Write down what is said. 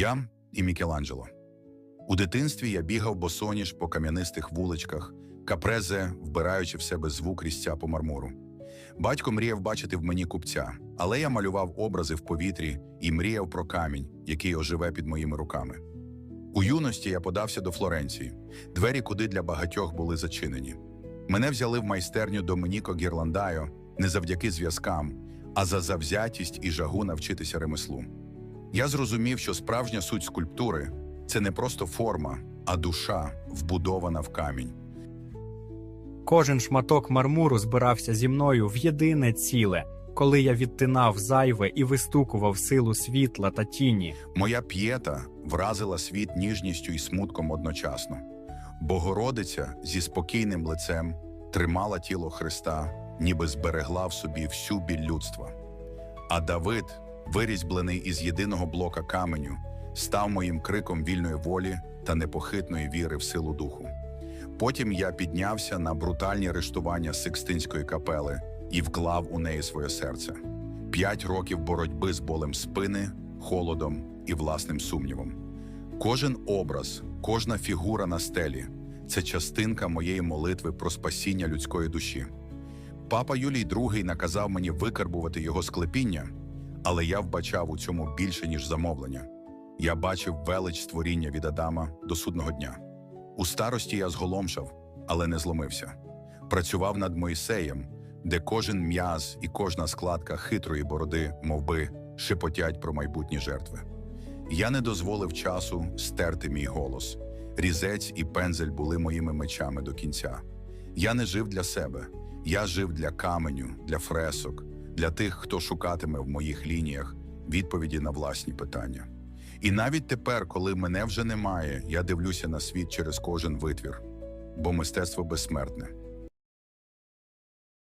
Я і Мікеланджело. У дитинстві я бігав босоніж по кам'янистих вуличках, капрезе, вбираючи в себе звук різця по мармуру. Батько мріяв бачити в мені купця, але я малював образи в повітрі і мріяв про камінь, який оживе під моїми руками. У юності я подався до Флоренції, двері куди для багатьох були зачинені. Мене взяли в майстерню Доменіко Гірландайо не завдяки зв'язкам, а за завзятість і жагу навчитися ремеслу. Я зрозумів, що справжня суть скульптури це не просто форма, а душа, вбудована в камінь. Кожен шматок мармуру збирався зі мною в єдине ціле, коли я відтинав зайве і вистукував силу світла та тіні. Моя п'єта вразила світ ніжністю і смутком одночасно. Богородиця зі спокійним лицем тримала тіло Христа, ніби зберегла в собі всю біль людства. А Давид, вирізьблений із єдиного блока каменю, став моїм криком вільної волі та непохитної віри в силу духу. Потім я піднявся на брутальні рештування Сикстинської капели і вклав у неї своє серце. П'ять років боротьби з болем спини, холодом і власним сумнівом. Кожен образ, кожна фігура на стелі це частинка моєї молитви про спасіння людської душі. Папа Юлій II наказав мені викарбувати його склепіння, але я вбачав у цьому більше, ніж замовлення. Я бачив велич створіння від Адама до судного дня. У старості я зголомшав, але не зломився. Працював над Моїсеєм, де кожен м'яз і кожна складка хитрої бороди, мовби, шепотять про майбутні жертви. Я не дозволив часу стерти мій голос. Різець і пензель були моїми мечами до кінця. Я не жив для себе, я жив для каменю, для фресок, для тих, хто шукатиме в моїх лініях відповіді на власні питання. І навіть тепер, коли мене вже немає, я дивлюся на світ через кожен витвір, бо мистецтво безсмертне.